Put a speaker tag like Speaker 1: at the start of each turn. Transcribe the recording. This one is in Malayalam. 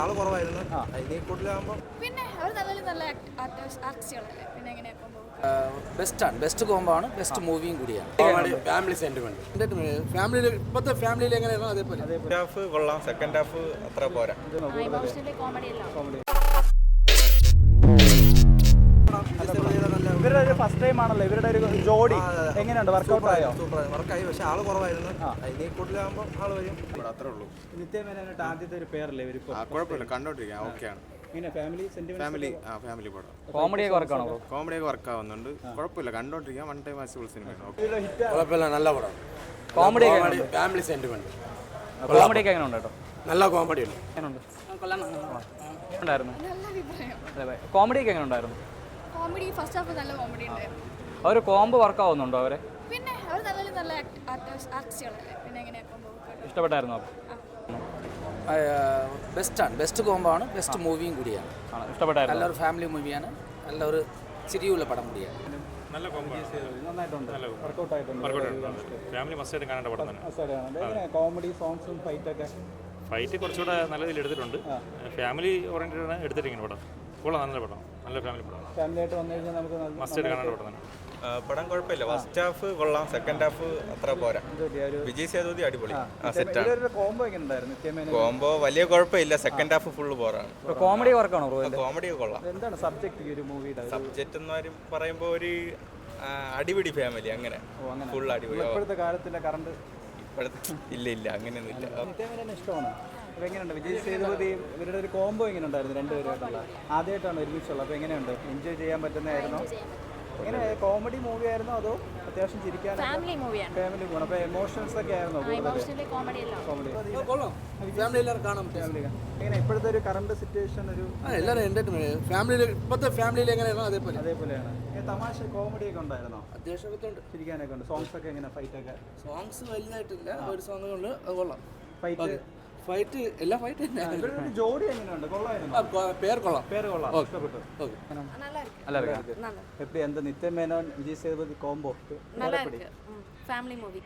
Speaker 1: ആൾ കുറവായിരുന്നു. അതിനെ കൂടുതലാകുമ്പോൾ
Speaker 2: പിന്നെ അവർ നല്ല നല്ല ആർട്ടിസ്റ്റുകളല്ലേ പിന്നെ എങ്ങനെ
Speaker 3: ബെസ്റ്റാണ് ബെസ്റ്റ് കോംബോ ആണ്. ബെസ്റ്റ് മൂവിയും കൂടിയാണ്.
Speaker 4: ഫാമിലി സെന്റിമെന്റ് ഫാമിലിയിൽ ഇപ്പോഴത്തെ ഫാമിലിയിൽ എങ്ങനെയാണോ അതേപോലെ?
Speaker 1: ഹാഫ് കൊള്ളാം. സെക്കൻഡ് ഹാഫ് അത്ര പോരാ.
Speaker 2: കോമഡി
Speaker 5: ടൈം ആണല്ലോ ഇവരുടെ ഒരു ജോഡി. എങ്ങനെയുണ്ട്? വർക്കൗട്ട് ആയോ
Speaker 1: വർക്കായി പക്ഷെ ആൾ കുറവായിരുന്നു. കൂടുതലാകുമ്പോൾ ആൾ വരും.
Speaker 4: അത്രേ ഉള്ളൂ.
Speaker 5: നിത്യമേനായിട്ട് ആദ്യത്തെ ഒരു പേരല്ലേ
Speaker 4: ആ കുഴപ്പമില്ല. കണ്ടോണ്ടിരിക്കാം. ഓക്കെയാണ്
Speaker 5: ഫാമിലി
Speaker 4: ഫാമിലി ആ ഫാമിലി പടം.
Speaker 6: കോമഡിയൊക്കെ വർക്കാണോ ബ്രോ
Speaker 4: കോമഡി ഒക്കെ? വർക്ക് ആവുന്നുണ്ട്. കുഴപ്പമില്ല. കണ്ടോണ്ടിരിക്കാം. വൺ ടൈം വാസിബിൾ
Speaker 5: സിനിമ
Speaker 4: കുഴപ്പമില്ല. നല്ല പടം.
Speaker 6: കോമഡി
Speaker 4: ഫാമിലി സെന്റിമെന്റ്
Speaker 6: കോമഡിയൊക്കെ എങ്ങനെ ഉണ്ട് കേട്ടോ?
Speaker 4: നല്ല കോമഡി ഉണ്ട്.
Speaker 6: കോമഡിയൊക്കെ എങ്ങനെ ഉണ്ടായിരുന്നു.
Speaker 2: കോമഡി ഫസ്റ്റ് ഹാഫ് നല്ല കോമഡി ഉണ്ട്.
Speaker 6: അവർ കോംബോ വർക്ക് ആവുന്നുണ്ടോ അവരെ?
Speaker 2: പിന്നെ അവർ നല്ല നല്ല ആർട്ടിസ്റ്റുകളല്ലേ പിന്നെ എങ്ങനെ
Speaker 6: ഇഷ്ടപ്പെട്ടായിരുന്നു അപ്പോൾ
Speaker 3: ബെസ്റ്റാണ് ബെസ്റ്റ് കോംബോ ആണ്. ബെസ്റ്റ് മൂവിയും കൂടിയാണ്.
Speaker 6: ഇഷ്ടപ്പെട്ടായിരുന്നു?
Speaker 3: നല്ലൊരു ഫാമിലി മൂവിയാണ് നല്ലൊരു ചിരിയുള്ള പടം കൂടിയാണ്.
Speaker 5: ആയിട്ടുണ്ട്.
Speaker 7: ഫാമിലി കാണേണ്ട പടം തന്നെ.
Speaker 5: കോമഡി സോങ്സും ഫൈറ്റ് ഒക്കെ?
Speaker 7: ഫൈറ്റ് കുറച്ചുകൂടെ നല്ല രീതിയിൽ എടുത്തിട്ടുണ്ട്. ഫാമിലി ഓറിയന്റഡ് ആണ് എടുത്തിരിക്കുന്നത് പടം. കൊള്ളാം. നല്ല പടം. നല്ല ഫാമിലി പടം
Speaker 5: ഫാമിലി ആയിട്ട് വന്നു കഴിഞ്ഞാൽ നമുക്ക് നല്ല-
Speaker 7: മസ്റ്റ് കാണേണ്ട പടം തന്നെ
Speaker 1: പടം കുഴപ്പമില്ല. ഫസ്റ്റ് ഹാഫ് കൊള്ളാം സെക്കൻഡ് ഹാഫ് അത്ര പോരാ.
Speaker 5: ഒരു
Speaker 1: വിജയ് സേതുപതി അടിപൊളി. ആ സെറ്റാണ്
Speaker 5: കോംബോ എങ്ങനെ ഉണ്ടായിരുന്നു നിത്യമേന
Speaker 1: കോംബോ വലിയ കുഴപ്പമില്ല. സെക്കൻഡ് ഹാഫ് ഫുള്ള് പോറാണ്
Speaker 6: കോമഡി വർക്കാണോ ബ്രോ
Speaker 1: കോമഡി കൊള്ളാം.
Speaker 5: എന്താണ് സബ്ജക്ട് ഈ ഒരു മൂവിയുടെ
Speaker 1: സബ്ജക്റ്റ് എന്ന് പറയുമ്പോ പറയുമ്പോൾ ഒരു ആ, അടിപിടി ഫാമിലി അങ്ങനെ. ഫുൾ അടിപൊളി.
Speaker 5: ഇപ്പോഴത്തെ കാലത്തിന്റെ കറണ്ട്
Speaker 1: ഇപ്പോഴത്തെ ഇല്ല ഇല്ല അങ്ങനെയൊന്നും ഇല്ല
Speaker 5: നിത്യമേനെ ഇഷ്ടമാണ്? അപ്പോൾ എങ്ങനെയുണ്ട്? വിജയ് സേതുപതിയും ഇവരുടെ ഒരു കോംബോ എങ്ങനെ ഉണ്ടായിരുന്നു രണ്ടുപേരുമായിട്ടുള്ള? ആദ്യമായിട്ടാണ് ഒരുമിച്ചുള്ളത് അപ്പോൾ എങ്ങനെയുണ്ട്? എൻജോയ് ചെയ്യാൻ പറ്റുന്നതായിരുന്നോ? എങ്ങനെ കോമഡി മൂവി ആയിരുന്നോ അതോ അത്യാവശ്യം ചിരിക്കാൻ
Speaker 2: ഫാമിലി മൂവിയാണ്
Speaker 5: ഫാമിലി മൂവി അപ്പോൾ എമോഷൻസ് ഒക്കെ ആയിരുന്നോ
Speaker 2: കോമഡി എല്ലാം.
Speaker 5: കോമഡി
Speaker 4: കൊള്ളാം. ഫാമിലി എല്ലാവരും കാണാം
Speaker 5: ഫാമിലി എങ്ങനെ ഇപ്പോഴത്തെ ഒരു കറണ്ട് സിറ്റുവേഷൻ ഒരു
Speaker 4: എല്ലാവരും എന്റർടൈൻമെന്റ് ഫാമിലിയിൽ ഇപ്പോഴത്തെ ഫാമിലിയിൽ എങ്ങനെയാണോ അതേപോലെ.
Speaker 5: അതേപോലെയാണ്. തമാശ കോമഡി ഒക്കെ ഉണ്ടായിരുന്നോ?
Speaker 4: അത്യാവശ്യമൊക്കെ ഉണ്ട്.
Speaker 5: ചിരിക്കാനൊക്കെ ഉണ്ട്. സോങ്സ് ഒക്കെ എങ്ങനെ ഫൈറ്റ് ഒക്കെ?
Speaker 4: സോങ്സ് വലുതായിട്ടില്ല. ഒരു സോങ്ങുകളിൽ അത് കൊള്ളാം.
Speaker 5: ഫൈറ്റ്
Speaker 4: ഫൈറ്റ് എല്ലാ ഫൈറ്റ് തന്നെ.
Speaker 5: ജോഡി എങ്ങനെയുണ്ട്?
Speaker 4: പേര് കൊള്ളാം.
Speaker 5: പേര് കൊള്ളാം. ഇഷ്ടപ്പെട്ടു. നല്ല Menon Vijay Sethupathi combo
Speaker 2: family movie